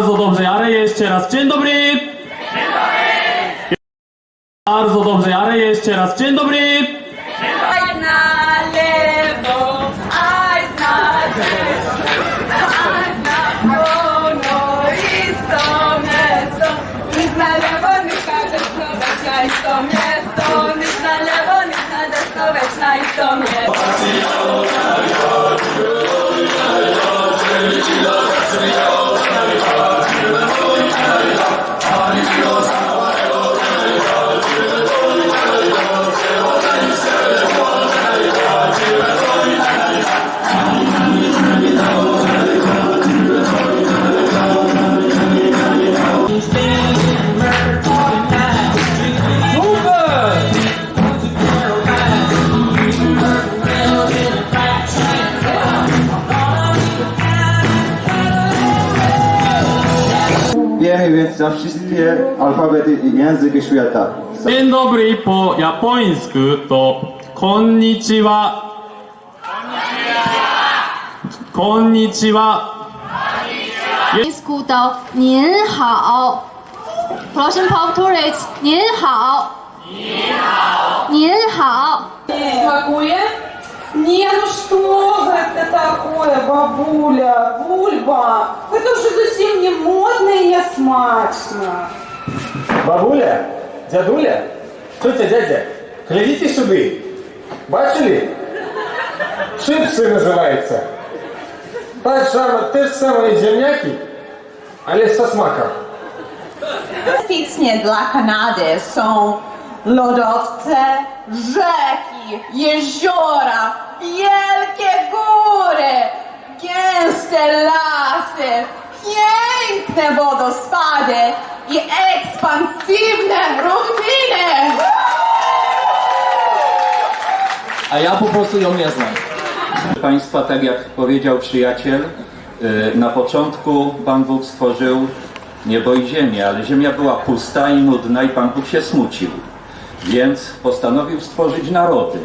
Bardzo dobrze, ale jeszcze raz. Dzień dobry! Bardzo dobrze, ale jeszcze raz. Dzień dobry! Aj na lewo, aj na lewo, aj na wolno i sto miasto. Nic na lewo, nic na desno, weź na isto miasto. Nic na lewo, nic na desno, weź na isto miasto. Dziękujemy więc za wszystkie alfabety i języki świata. Dzień dobry po japońsku to konnichiwa. Konnichiwa. Konnichiwa. to nin. Proszę powtórzyć, nin hao. Nin hao. Smakuje? Не, ну что вы это такое, бабуля, вульба? Это уже совсем не модно и не смачно. Бабуля, дядуля, тетя, дядя, глядите сюди. Бачили? Чипси називаються. Так само, те ж саме земняки, але со смаком. Specyficznie dla Kanady są lodowce, rzeki, jeziora, wielkie góry, gęste lasy, piękne wodospady i ekspansywne równiny. A ja po prostu ją nie znam. Proszę Państwa, tak jak powiedział przyjaciel, y, na początku Pan Bóg stworzył niebo i ziemię, ale ziemia była pusta i nudna i Pan Bóg się smucił. Więc postanowił stworzyć narody.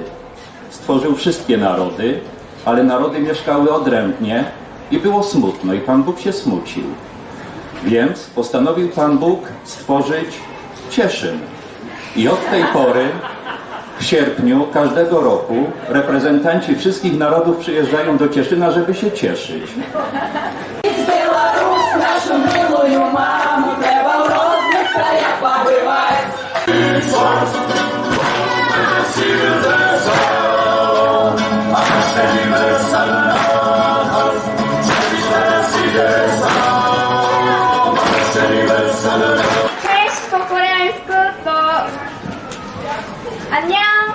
Stworzył wszystkie narody, ale narody mieszkały odrębnie i było smutno i Pan Bóg się smucił. Więc postanowił Pan Bóg stworzyć Cieszyn. I od tej pory w sierpniu każdego roku reprezentanci wszystkich narodów przyjeżdżają do Cieszyna, żeby się cieszyć. 안녕.